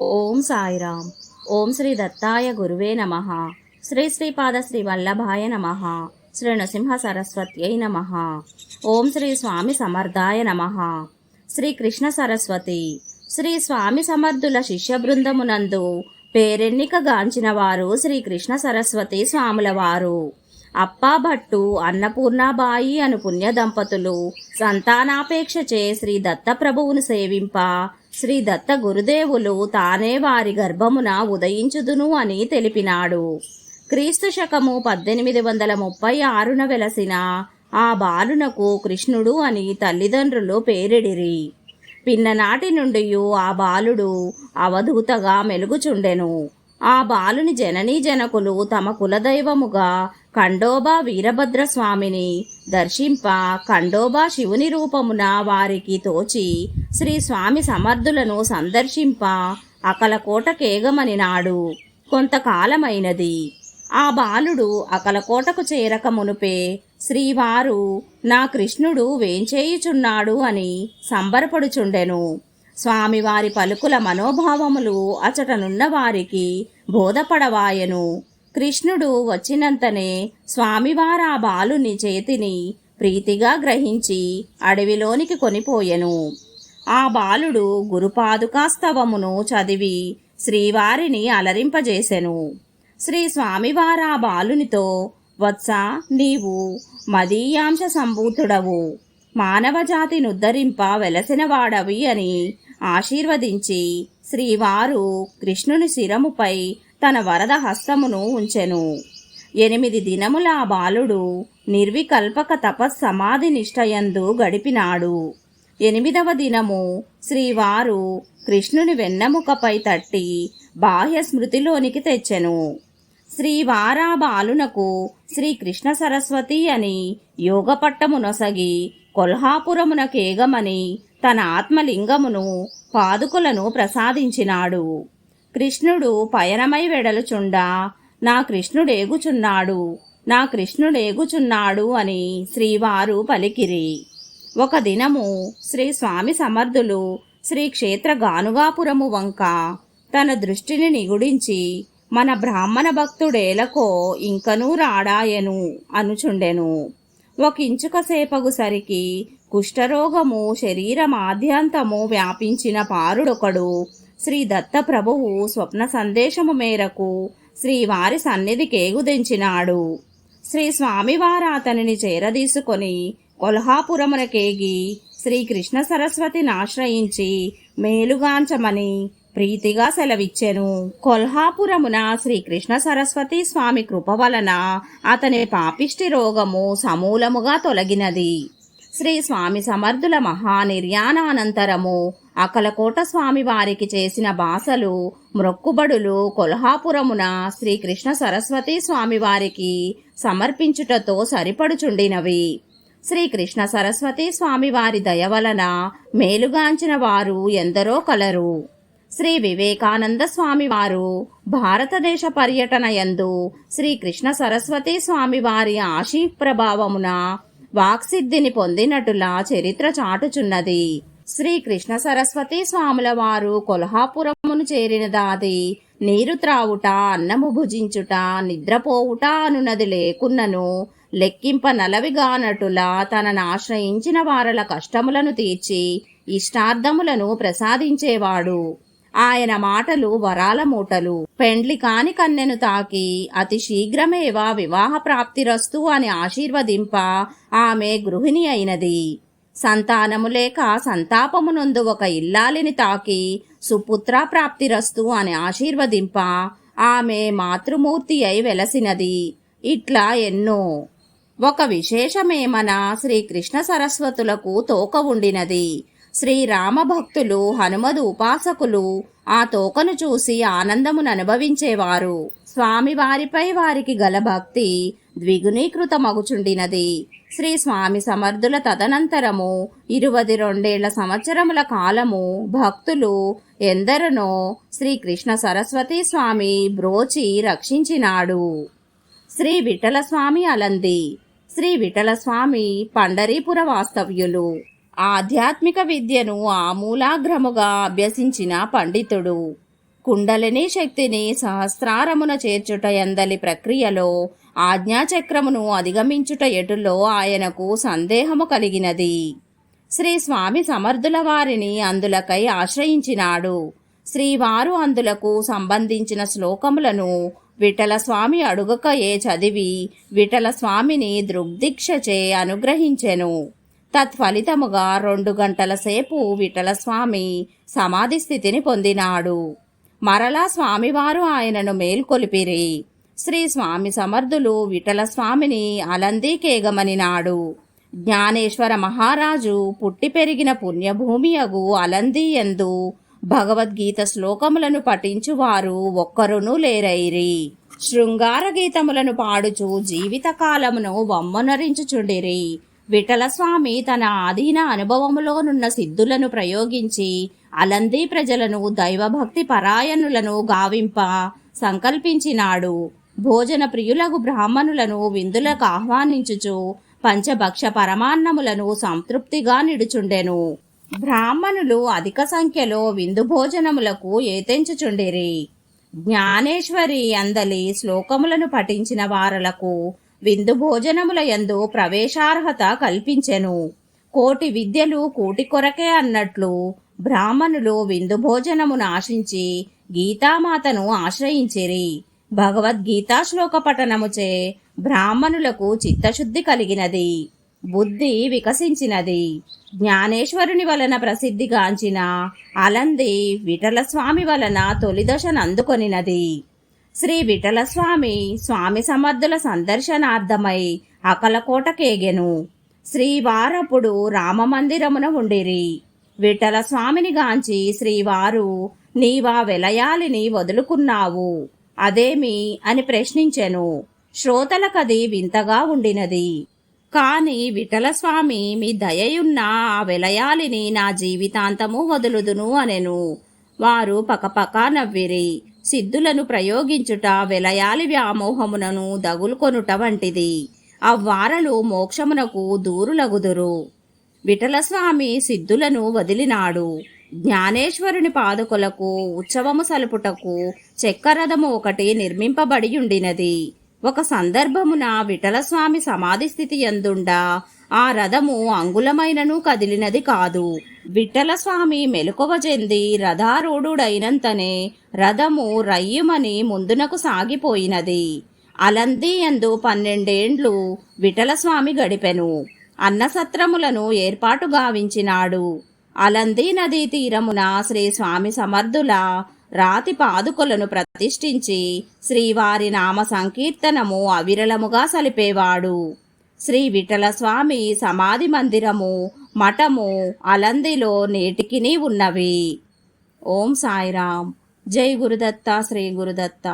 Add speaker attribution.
Speaker 1: ఓం సాయిరామ్. ఓం శ్రీ దత్తాయ గురువే నమ. శ్రీ శ్రీపాద శ్రీ వల్లభాయ నమ. శ్రీ నృసింహ సరస్వత్యై నమ. ఓం శ్రీ స్వామి సమర్థాయ నమ. శ్రీ కృష్ణ సరస్వతి. శ్రీ స్వామి సమర్థుల శిష్య బృందమునందు పేరెన్నిక గాంచిన వారు శ్రీ కృష్ణ సరస్వతి స్వాముల వారు అప్పాభట్టు అన్నపూర్ణాబాయి అను పుణ్య దంపతులు సంతానాపేక్షచే శ్రీ దత్తప్రభువును సేవింప శ్రీ దత్త గురుదేవులు తానే వారి గర్భమున ఉదయించుదును అని తెలిపినాడు. క్రీస్తు శకము పద్దెనిమిది వందల ముప్పై ఆరున వెలసిన ఆ బాలునకు కృష్ణుడు అని తల్లిదండ్రులు పేరిడిరి. పిన్ననాటి నుండి ఆ బాలుడు అవధూతగా మెలుగుచుండెను. ఆ బాలుని జననీ జనకులు తమ కులదైవముగా ఖండోబా వీరభద్ర స్వామిని దర్శింప ఖండోబా శివుని రూపమున వారికి తోచి శ్రీ స్వామి సమర్థులను సందర్శింప అకలకోట కేగమనినాడు కొంతకాలమైనది. ఆ బాలుడు అకలకోటకు చేరక మునుపే శ్రీవారు నా కృష్ణుడు వేంచేయుచున్నాడు అని సంబరపడుచుండెను. స్వామివారి పలుకుల మనోభావములు అచటనున్న వారికి బోధపడవాయను. కృష్ణుడు వచ్చినంతనే స్వామివారా బాలుని చేతిని ప్రీతిగా గ్రహించి అడవిలోనికి కొనిపోయెను. ఆ బాలుడు గురుపాదుకాస్తవమును చదివి శ్రీవారిని అలరింపజేసెను. శ్రీ స్వామివారా బాలునితో వత్స నీవు మదీయాంశ సంభూతుడవు. మానవజాతినుద్ధరింప వెలసినవాడవి అని ఆశీర్వదించి శ్రీవారు కృష్ణుని శిరముపై తన వరద హస్తమును ఉంచెను. ఎనిమిది దినముల ఆ బాలుడు నిర్వికల్పక తపస్సమాధి నిష్టయందు గడిపినాడు. ఎనిమిదవ దినము శ్రీవారు కృష్ణుని వెన్నెముకపై తట్టి బాహ్య స్మృతిలోనికి తెచ్చెను. శ్రీవారా బాలునకు శ్రీకృష్ణ సరస్వతి అని యోగపట్టమునొసగి కొల్హాపురమునకేగమని తన ఆత్మలింగమును పాదుకులను ప్రసాదించినాడు. కృష్ణుడు పయనమై వెడలుచుండా నా కృష్ణుడేగుచున్నాడు నా కృష్ణుడేగుచున్నాడు అని శ్రీవారు పలికిరి. ఒక దినము శ్రీ స్వామి సమర్థులు శ్రీ క్షేత్ర గానుగాపురము వంక తన దృష్టిని నిగుడించి మన బ్రాహ్మణ భక్తుడేలకో ఇంకనూ రాడాయను అనుచుండెను. ఒకించుక సేపగు సరికి కుష్ఠరోగము శరీరమాద్యంతము వ్యాపించిన పారుడొకడు. శ్రీ దత్తప్రభువు స్వప్న సందేశము మేరకు శ్రీవారి సన్నిధి కేగుదెంచినాడు శ్రీ స్వామివారు అతనిని చేరదీసుకొని కొల్హాపురమునకేగి శ్రీకృష్ణ సరస్వతిని ఆశ్రయించి మేలుగాంచమని ప్రీతిగా సెలవిచ్చెను. కొల్హాపురమున శ్రీకృష్ణ సరస్వతి స్వామి కృప వలన అతని పాపిష్టి రోగము సమూలముగా తొలగినది. శ్రీ స్వామి సమర్థుల మహానిర్యాణానంతరము అకలకోట స్వామి వారికి చేసిన బాసలు మ్రొక్కుబడులు కొల్హాపురమున శ్రీకృష్ణ సరస్వతి స్వామి వారికి సమర్పించుటతో సరిపడుచుండినవి. శ్రీకృష్ణ సరస్వతి స్వామి వారి దయ వలన మేలుగాంచిన వారు ఎందరో కలరు. శ్రీ వివేకానంద స్వామి వారు. భారతదేశ పర్యటన యందు శ్రీకృష్ణ సరస్వతి స్వామి వారి ఆశీ ప్రభావమున వాక్సిద్ధిని పొందినటులా చరిత్ర చాటుచున్నది. శ్రీకృష్ణ సరస్వతి స్వాముల వారు కొల్హాపురమును చేరిన దాది నీరు త్రావుట అన్నము భుజించుట నిద్రపోవుట అనున్నది లేకున్నను లెక్కింప నలవిగానటులా తనను ఆశ్రయించిన వారల కష్టములను తీర్చి ఇష్టార్థములను ప్రసాదించేవాడు. ఆయన మాటలు వరాల మూటలు. పెండ్లి కాని కన్నెను తాకి అతి శీఘ్రమేవా వివాహ ప్రాప్తిరస్తు అని ఆశీర్వదింప ఆమె గృహిణి అయినది. సంతానము లేక సంతాపమునందు ఒక ఇల్లాలిని తాకి సుపుత్ర ప్రాప్తిరస్తు అని ఆశీర్వదింప ఆమె మాతృమూర్తి అయి వెలసినది. ఇట్లా ఎన్నో. ఒక విశేషమేమన శ్రీకృష్ణ సరస్వతులకు తోక ఉండినది. శ్రీరామ భక్తులు హనుమదు ఉపాసకులు ఆ తోకను చూసి ఆనందమును అనుభవించేవారు స్వామివారిపై వారికి గల భక్తి ద్విగుణీకృతమగుచుండినది. శ్రీ స్వామి సమర్థుల తదనంతరము ఇరువది రెండేళ్ళ సంవత్సరముల కాలము భక్తులు ఎందరనో శ్రీకృష్ణ సరస్వతి స్వామి బ్రోచి రక్షించినాడు. శ్రీ విఠల స్వామి అలంది. శ్రీ విఠల స్వామి పండరీపుర వాస్తవ్యులు. ఆధ్యాత్మిక విద్యను ఆమూలాగ్రముగా అభ్యసించిన పండితుడు. కుండలిని శక్తిని సహస్రారమున చేర్చుట ఎందలి ప్రక్రియలో ఆజ్ఞాచక్రమును అధిగమించుట ఎటులో ఆయనకు సందేహము కలిగినది. శ్రీ స్వామి సమర్థుల వారిని అందులకై ఆశ్రయించినాడు. శ్రీవారు అందులకు సంబంధించిన శ్లోకములను విఠల స్వామి అడుగకయే చదివి విఠల స్వామిని దృగ్దీక్షచే అనుగ్రహించెను. తత్ఫలితముగా రెండు గంటల సేపు విఠల స్వామి సమాధి స్థితిని పొందినాడు. మరలా స్వామివారు ఆయనను మేల్కొలిపిరి. శ్రీ స్వామి సమర్థులు విఠల స్వామిని అలందీకేగమనినాడు. జ్ఞానేశ్వర మహారాజు పుట్టి పెరిగిన పుణ్యభూమి అగు అలంది ఎందు భగవద్గీత శ్లోకములను పఠించువారు ఒక్కరునూ లేరైరి. శృంగార గీతములను పాడుచు జీవితకాలమును వమ్మనరించుచుండిరి. విఠలస్వామి తన ఆధీన అనుభవములోనున్న సిద్ధులను ప్రయోగించి అలంది ప్రజలను దైవభక్తి పరాయణులను గావింప సంకల్పించినాడు. భోజన ప్రియులగు బ్రాహ్మణులను విందులకు ఆహ్వానించుచు పంచభక్ష పరమాన్నములను సంతృప్తిగా నిడుచుండెను. బ్రాహ్మణులు అధిక సంఖ్యలో విందు భోజనములకు ఏతెంచుచుండిరి. జ్ఞానేశ్వరి అందలి శ్లోకములను పఠించిన వారలకు విందు భోజనముల యందు ప్రవేశార్హత కల్పించెను. కోటి విద్యలు కూటి కొరకే అన్నట్లు బ్రాహ్మణులు విందు భోజనమును ఆశించి గీతామాతను ఆశ్రయించిరి. భగవద్గీతా శ్లోక పఠనముచే బ్రాహ్మణులకు చిత్తశుద్ధి కలిగినది. బుద్ధి వికసించినది. జ్ఞానేశ్వరుని వలన ప్రసిద్ధిగాంచిన అలంది విఠల స్వామి వలన తొలిదశనందుకొనినది శ్రీ విఠల స్వామి. స్వామి సమర్థుల సందర్శనార్థమై అకలకోటకేగెను. శ్రీవారప్పుడు రామమందిరమున ఉండిరి. విఠల స్వామిని గాంచి శ్రీవారు నీవా వెలయాలిని వదులుకున్నావు? అదేమి? అని ప్రశ్నించెను. శ్రోతలకది వింతగా ఉండినది. కాని విఠలస్వామి మీ దయయున్న ఆ విలయాలిని నా జీవితాంతము వదులుదును అనెను. వారు పకపక నవ్విరి. సిద్ధులను ప్రయోగించుట వెలయాలి వ్యామోహమునను దగులుకొనుట వంటిది. అవ్వారలు మోక్షమునకు దూరులగుదురు. విఠలస్వామి సిద్ధులను వదిలినాడు. జ్ఞానేశ్వరుని పాదుకులకు ఉత్సవము సలుపుటకు చెక్కరథము ఒకటి నిర్మింపబడియుండినది. ఒక సందర్భమున విఠలస్వామి సమాధి స్థితి ఎందుండా? ఆ రథము అంగుళమైనను కదిలినది కాదు. విఠలస్వామి మెలకువ చెంది రథారూఢుడైనంతనే రథము రయ్యుమని ముందునకు సాగిపోయినది. అలంది ఎందు పన్నెండేండ్లు విఠలస్వామి గడిపెను. అన్నసత్రములను ఏర్పాటు గావించినాడు. అలంది నదీ తీరమున శ్రీ స్వామి సమర్థుల రాతి పాదుకలను ప్రతిష్ఠించి శ్రీవారి నామ సంకీర్తనము అవిరలముగా సలిపేవాడు. శ్రీ విఠల స్వామి సమాధి మందిరము మఠము అలందిలో నేటికిని ఉన్నవి ఓం సాయిరాం జై గురుదత్త శ్రీ గురుదత్త.